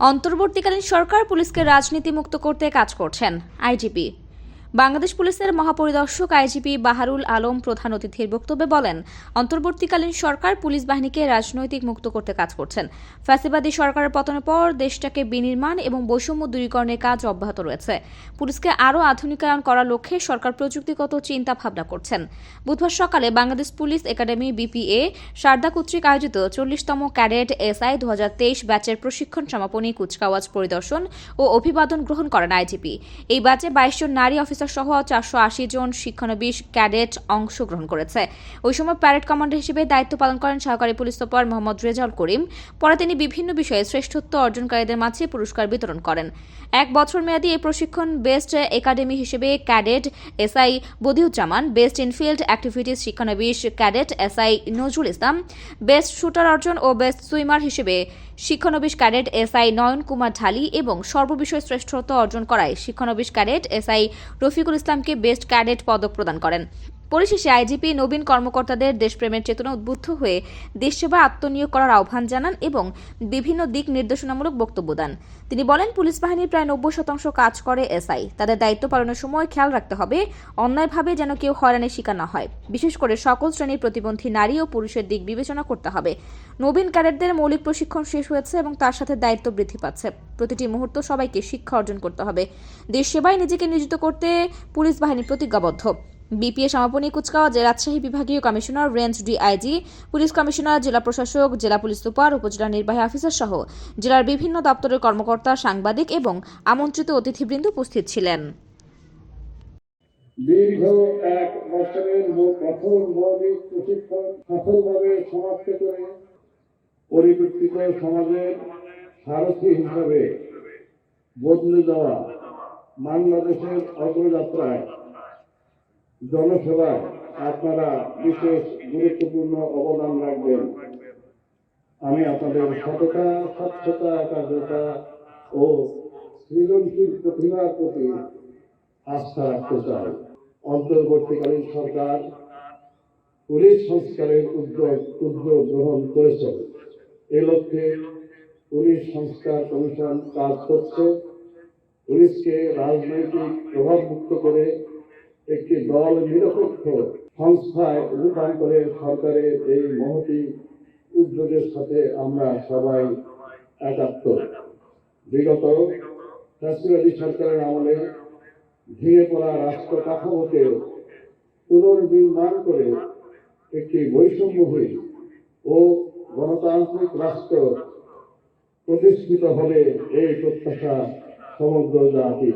অন্তর্বর্তীকালীন সরকার পুলিশকে রাজনীতিমুক্ত করতে কাজ করছেন আইজিপি। বাংলাদেশ পুলিশের মহাপরিদর্শক আইজিপি বাহারুল আলম প্রধান অতিথির বক্তব্যে বলেন, অন্তর্বর্তীকালীন সরকার পুলিশ বাহিনীকে রাজনৈতিক মুক্ত করতে কাজ করছেন। ফ্যাসিবাদী সরকারের পতনের পর দেশটাকে বিনির্মাণ এবং বৈষম্য দূরীকরণের কাজ অব্যাহত রয়েছে। পুলিশকে আরও আধুনিকায়ন করার লক্ষ্যে সরকার প্রযুক্তিগত চিন্তা ভাবনা করছেন। বুধবার সকালে Bangladesh police academy BPA Sarda কর্তৃক আয়োজিত চল্লিশতম ক্যাডেট এসআই দু হাজার তেইশ ব্যাচের প্রশিক্ষণ সমাপনী কুচকাওয়াজ পরিদর্শন ও অভিবাদন গ্রহণ করেন আইজিপি। এই ব্যাচে বাইশ জন নারী অফিসার সহ চারশো আশি জন শিক্ষানবিশ ক্যাডেট অংশগ্রহণ করেছে। ওই সময় প্যারেড কমান্ডার হিসেবে দায়িত্ব পালন করেন সহকারী পুলিশ সুপার মোহাম্মদ রেজাউল করিম। পরে তিনি বিভিন্ন বিষয়ে শ্রেষ্ঠত্ব অর্জনকারীদের মাঝে পুরস্কার বিতরণ করেন। এক বছর মেয়াদী এই প্রশিক্ষণ বেস্ট একাডেমি হিসেবে cadet SI Badiuzzaman, best infield activities শিক্ষানবিশ cadet SI Nazrul Islam, best shooter অর্জন ও বেস্ট সুইমার হিসেবে শিক্ষানবিশ ক্যাডেট এসআই নয়ন কুমার ঢালি এবং সর্ববিষয় শ্রেষ্ঠত্ব অর্জন করায় শিক্ষানবিশ ক্যাডেট এসআই রফিকুল ইসলামকে বেস্ট ক্যাডেট পদক প্রদান করেন। পরিশেষে আইজিপি নবীন কর্মকর্তাদের দেশপ্রেমের চেতনা উদ্বুদ্ধ হয়ে দেশসেবা আত্মনিয়োগ করার আহ্বান জানান এবং বিভিন্ন দিক নির্দেশনামূলক বক্তব্য দেন। তিনি বলেন, পুলিশ বাহিনীর প্রায় নব্বই শতাংশ কাজ করে এসআই। তাদের দায়িত্ব পালনের সময় খেয়াল রাখতে হবে, অন্যায়ভাবে যেন কেউ হয়রানির শিকার না হয়। বিশেষ করে সকল শ্রেণির প্রতিবন্ধী নারী ও পুরুষের দিক বিবেচনা করতে হবে। নবীন ক্যাডেটদের মৌলিক প্রশিক্ষণ শেষ হয়েছে এবং তার সাথে দায়িত্ব বৃদ্ধি পাচ্ছে। প্রতিটি মুহূর্ত সবাইকে শিক্ষা অর্জন করতে হবে। দেশ সেবায় নিজেকে নিয়োজিত করতে পুলিশ বাহিনী প্রতিজ্ঞাবদ্ধ। বিপিএ সমাপনী কুচকাওয়াজে, রাজশাহী বিভাগীয় commissioner, range DIG, police commissioner, জেলা প্রশাসক, জেলা পুলিশ সুপার, উপজেলা নির্বাহী অফিসার সহ জেলার বিভিন্ন দপ্তরের কর্মকর্তা, সাংবাদিক এবং আমন্ত্রিত অতিথিবৃন্দ উপস্থিত ছিলেন। দীর্ঘ এক বছরের কঠোর মৌলিক প্রশিক্ষণ সফলভাবে সমাপ্ত করে পরিবর্তিত সমাজের সারথী হিসাবে বদলে দেওয়া বাংলাদেশের অগ্রযাত্রায় জনসেবায় আপনারা বিশেষ গুরুত্বপূর্ণ অবদান রাখবেন। আমি আপনাদের সততা, স্বচ্ছতা, একাগ্রতা ও সৃজনশীল প্রতিভার প্রতি আস্থা রাখতে চাই। অন্তর্বর্তীকালীন সরকার পুলিশ সংস্কারের উদ্যোগ উদ্যোগ গ্রহণ করেছে। এ লক্ষ্যে পুলিশ সংস্কার কমিশন কাজ করছে। পুলিশকে রাজনৈতিক প্রভাবমুক্ত করে একটি দল নিরপেক্ষ সংস্থায় রূপান্তরে সরকারের এই মহতি উদ্যোগের সাথে আমরা সবাই একাত্তর বিগত ফ্যাসিবাদী সরকারের আমলে ভেঙে পড়া রাষ্ট্র কাঠামোকে পুনর্নির্মাণ করে একটি বৈষম্যহীন ও গণতান্ত্রিক রাষ্ট্র প্রতিষ্ঠিত হবে এই প্রত্যাশা সমগ্র জাতি।